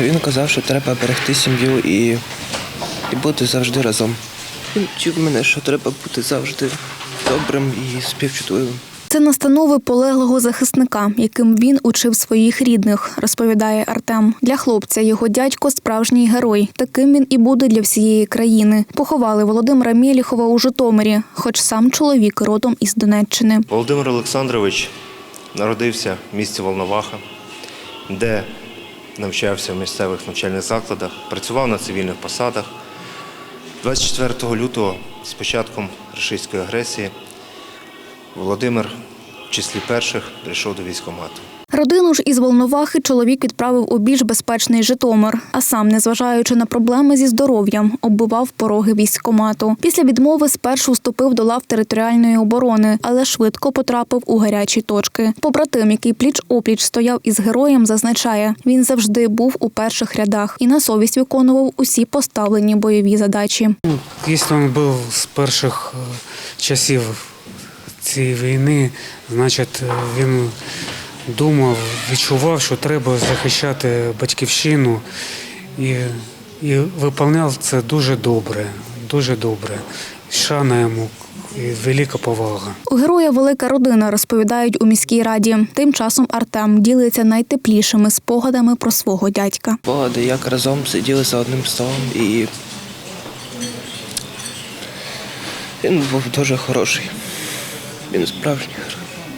Він казав, що треба берегти сім'ю і, і бути завжди разом. Він вчив мене, що треба бути завжди добрим і співчутливим. Це настанови полеглого захисника, яким він учив своїх рідних, розповідає Артем. Для хлопця його дядько справжній герой. Таким він і буде для всієї країни. Поховали Володимира Мєліхова у Житомирі, хоч сам чоловік родом із Донеччини. Володимир Олександрович народився в місті Волноваха, де навчався в місцевих навчальних закладах, працював на цивільних посадах. 24 лютого з початком російської агресії Володимир в числі перших прийшов до військкомату. Родину ж із Волновахи чоловік відправив у більш безпечний Житомир, а сам, незважаючи на проблеми зі здоров'ям, оббивав пороги військкомату. Після відмови спершу вступив до лав територіальної оборони, але швидко потрапив у гарячі точки. Побратим, який пліч опліч стояв із героєм, зазначає, він завжди був у перших рядах і на совість виконував усі поставлені бойові задачі. Якщо він був з перших е, часів цієї війни, значить е, він думав, відчував, що треба захищати батьківщину і, і виконав це дуже добре, дуже добре. Шана йому і велика повага. У героя велика родина, розповідають у міській раді. Тим часом Артем ділиться найтеплішими спогадами про свого дядька. Погоди, як разом сиділи за одним столом і він був дуже хороший. Він справжній герой.